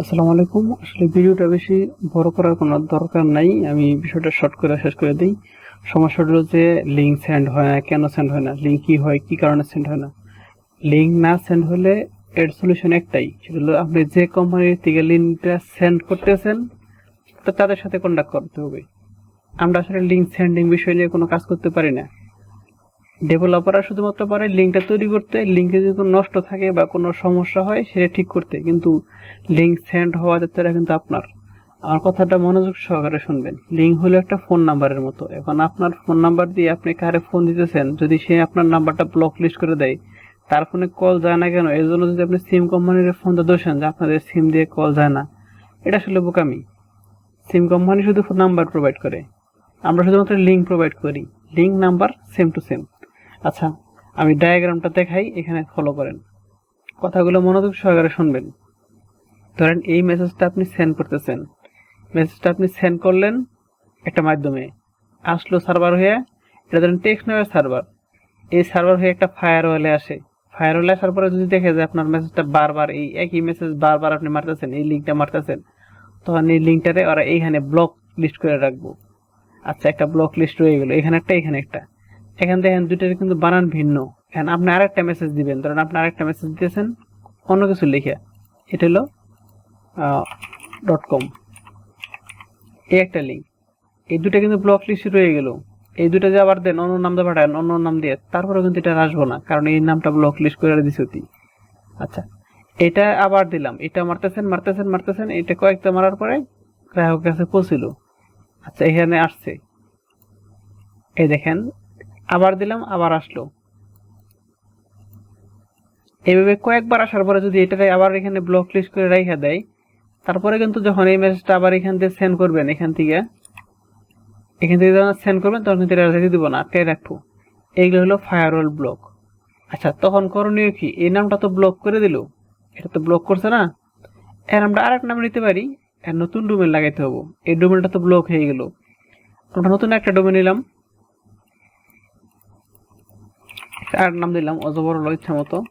আসসালামু আলাইকুম। আসলে ভিডিওটা বেশি বড় করার কোনো দরকার নাই। আমি বিষয়টা শর্ট করে শেষ করে দিই। সমস্যাটা হলো যে লিঙ্ক সেন্ড হয় না, কেন সেন্ড হয় না? লিঙ্ক কি হয়, কি কারণে সেন্ড হয় না? লিঙ্ক না সেন্ড হলে এর সলিউশন একটাই। সেটা হলো আপনি যে কোম্পানির থেকে লিঙ্কটা সেন্ড করতেছেন, তো তাদের সাথে কন্ট্যাক্ট করতে হবে। আমরা আসলে লিঙ্ক সেন্ডিং বিষয় নিয়ে কোনো কাজ করতে পারি না। ডেভেলপাররা শুধুমাত্র পারে লিঙ্কটা তৈরি করতে লিঙ্কে যদি কোনো নষ্ট থাকে বা কোনো সমস্যা হয়, সেটা ঠিক করতে। কিন্তু লিঙ্ক সেন্ড হওয়া যাত্রা কিন্তু আপনার। আমার কথাটা মনোযোগ সহকারে শুনবেন। লিঙ্ক হলো একটা ফোন নাম্বারের মতো। এখন আপনার ফোন নাম্বার দিয়ে আপনি কারে ফোন দিতেছেন, যদি সে আপনার নাম্বারটা ব্লক লিস্ট করে দেয়, তার ফোনে কল যায় না কেন? এই জন্য যদি আপনি সিম কোম্পানির ফোনটা দোষেন যে আপনাদের সিম দিয়ে কল যায় না, এটা আসলে বোকামি। সিম কোম্পানি শুধু ফোন নাম্বার প্রোভাইড করে। আমরা শুধুমাত্র লিঙ্ক প্রোভাইড করি। Link number same to same আচ্ছা আমি ডায়াগ্রামটা দেখাই, এখানে ফলো করেন। কথাগুলো মনোযোগ সহকারে শুনবেন। ধরেন, এই মেসেজটা আপনি সেন্ড করতেছেন। মেসেজটা আপনি সেন্ড করলেন একটা মাধ্যমে। আসলো সার্ভার হয়ে, এটা ধরেন টেক্সট সার্ভার এই সার্ভার হয়ে একটা ফায়ার ওয়ালে আসে। ফায়ার ওয়ালে আসার পরে যদি দেখে যে আপনার মেসেজটা বারবার এই একই মেসেজ বারবার আপনি মারতেছেন, এই লিঙ্কটা মারতেছেন, তখন এই লিঙ্কটারে ওরা এইখানে ব্লক লিস্ট করে রাখব। আচ্ছা একটা ব্লক লিস্ট রয়ে গেলো। এখানে একটা এখানে একটা। এখান দেখেন দুইটার কিন্তু বানান ভিন্ন। এখন আপনি আরেকটা মেসেজ দিবেন। ধরেন আপনি আরেকটা মেসেজ দিয়েছেন অন্য কিছু লিখে। এটা হলো ডট কম এই একটা লিঙ্ক এই দুটো কিন্তু ব্লক লিস্ট রয়ে গেল। এই দুটো যে আবার দেন, অন্য নাম দিয়ে পাঠান, অন্য নাম দিয়ে তারপরে কিন্তু এটা আসব না, কারণ এই নামটা ব্লক লিস্ট করে দিছি অতি আচ্ছা এটা আবার দিলাম। এটা মারতেছেন মারতেছেন মারতেছেন। এটা কয়েকটা মারার পরে গ্রাহকের কাছে পৌঁছিল। আচ্ছা এখানে আসছে। এই দেখেন আবার দিলাম, আবার আসলো। এইভাবে কয়েকবার আসার পরে যদি এটাতে আবার এখানে ব্লক লিস্ট করে রেখে দেয়, তারপরে কিন্তু যখন এই মেসেজটা আবার এখান থেকে সেন্ড করবেন, এখান থেকে এখান থেকে যখন সেন্ড করবেন, তখন কিন্তু এটা দিব না আটকাই রাখব। এইগুলো হলো ফায়ারওয়াল ব্লক আচ্ছা তখন করণীয় কি? এই নামটা তো ব্লক করে দিল। এটা তো ব্লক করছে না। এর আমরা আরেক নাম নিতে পারি নতুন ডোমেন লাগাইতে হব। এই ডোমেনটা তো ব্লক হয়ে গেল। আমরা নতুন একটা ডোমেন নিলাম। আর নাম দিলাম অজবর হলো ইচ্ছা মতো।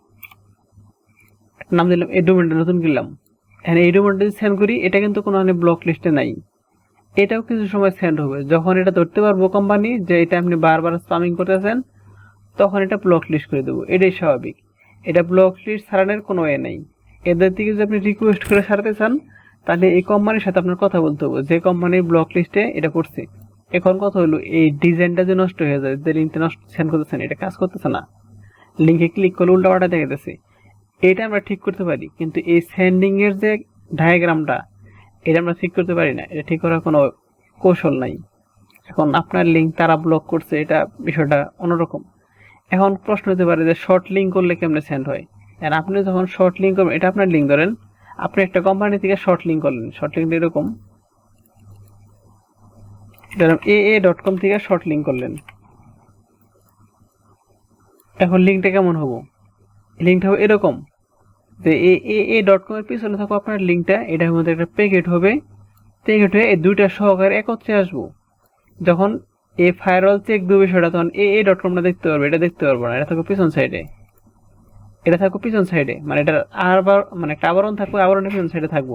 নাম দিলাম এই ডোমেনটা নতুন কিনলাম। এখন এই ডোমেনটা যদি সেন্ড করি, এটা কিন্তু কোনো মানে ব্লক লিস্টে নাই। এটাও কিছু সময় সেন্ড হবে। যখন এটা ধরতে পারব কোম্পানি যে এটা আপনি বারবার স্পামিং করতেছেন, তখন এটা ব্লক লিস্ট করে দেবো। এটাই স্বাভাবিক। এটা ব্লক লিস্ট সারানোর কোনো এ নেই। এদের থেকে যদি আপনি রিকোয়েস্ট করে সারাতে চান, তাহলে এই কোম্পানির সাথে আপনার কথা বলতে হবে। যে কোম্পানির ব্লক লিস্টে এটা করছে। এখন কথা হলো, এই ডিজাইনটা যে নষ্ট হয়ে যায়, যে লিঙ্কটা নষ্ট সেন্ড করতেছেন এটা কাজ করতেছে না। লিঙ্কে ক্লিক করলে উল্টা পাল্টা দেখে দিতেছে এটা আমরা ঠিক করতে পারি, কিন্তু এই সেন্ডিং এর যে ডায়াগ্রামটা এটা আমরা ঠিক করতে পারি না। এটা ঠিক করার কোনো কৌশল নাই। এখন আপনার লিঙ্ক তারা ব্লক করছে, এটা বিষয়টা অন্যরকম। এখন প্রশ্ন হতে পারে যে শর্ট লিঙ্ক করলে কেমনে সেন্ড হয়? আর আপনি যখন শর্ট লিঙ্ক করবেন, এটা আপনার লিঙ্ক ধরেন, আপনি একটা কোম্পানি থেকে শর্ট লিঙ্ক করলেন। শর্ট লিঙ্কটা এরকম এ এ ডট কম থেকে শর্ট লিঙ্ক করলেন। এখন লিঙ্কটা কেমন হব? লিঙ্কটা হবে এরকম, যে এ এ এ ডট কমের পিছনে থাকো আপনার লিঙ্কটা এটার মধ্যে একটা প্যাকেট হবে। প্যাকেট হয়ে দুইটা সহকারে একত্রে আসব। যখন এ ফায়ারওয়াল চেক দেবে সেটা, তখন এ এ ডট কমটা দেখতে পারবে, এটা দেখতে পারব না, এটা থাকো পিছন সাইডে এটা থাকো পিছন সাইডে মানে এটা আবার মানে একটা আবরণ থাকবে, আবরণের পিছন সাইডে থাকব,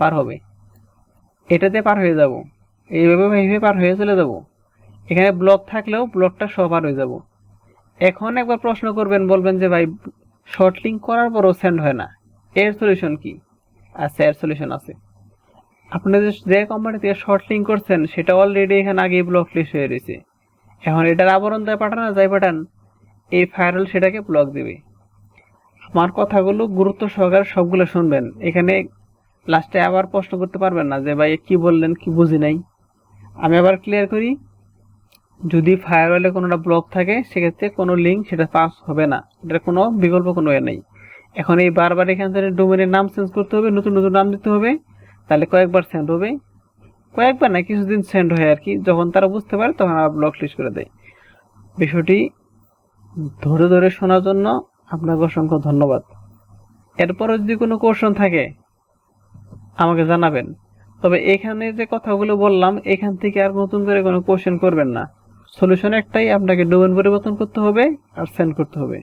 পার হবে। এটাতে পার হয়ে যাব। এইভাবে এইভাবে পার হয়ে চলে যাব। এখানে ব্লক থাকলেও ব্লকটা পার হয়ে যাব। এখন একবার প্রশ্ন করবেন, বলবেন যে ভাই শর্ট লিঙ্ক করার পরও সেন্ড হয় না। এর সলিউশন কি? আচ্ছা এর সলিউশন আছে। আপনি যে কোম্পানি থেকে শর্ট লিঙ্ক করছেন, সেটা অলরেডি এখানে আগেই ব্লক লিস্ট হয়ে রয়েছে। এখন এটার আবরণ দেয় পাঠান যাই পাঠান এই ফায়ারল সেটাকে ব্লক দেবে। আমার কথাগুলো গুরুত্ব সহকারে সবগুলো শুনবেন। এখানে লাস্টে আবার প্রশ্ন করতে পারবেন না যে ভাই কি বললেন, কি বুঝি নাই। আমি আবার ক্লিয়ার করি, যদি ফায়ারওয়ালে কোনোটা ব্লক থাকে, সেক্ষেত্রে কোনো লিঙ্ক সেটা পাস হবে না। এটার কোনো বিকল্প কোনো এ নেই। এখন এই বারবার এখান থেকে ডোমেনের নাম চেঞ্জ করতে হবে, নতুন নতুন নাম দিতে হবে, তাহলে কয়েকবার সেন্ড হবে। কয়েকবার না, কিছুদিন সেন্ড হয় আর কি, যখন তারা বুঝতে পারে তখন আবার ব্লক লিস্ট করে দেয়। বিষয়টি ধরে ধরে শোনার জন্য আপনাকে অসংখ্য ধন্যবাদ। এরপরও যদি কোনো কোশ্চেন থাকে, আমাকে জানাবেন। তবে এখানে যে কথাগুলো বললাম, এখান থেকে আর নতুন করে কোনো কোশ্চেন করবেন না। সলিউশন একটাই, আপনাকে ডোমেন পরিবর্তন করতে হবে আর সেন্ড করতে হবে।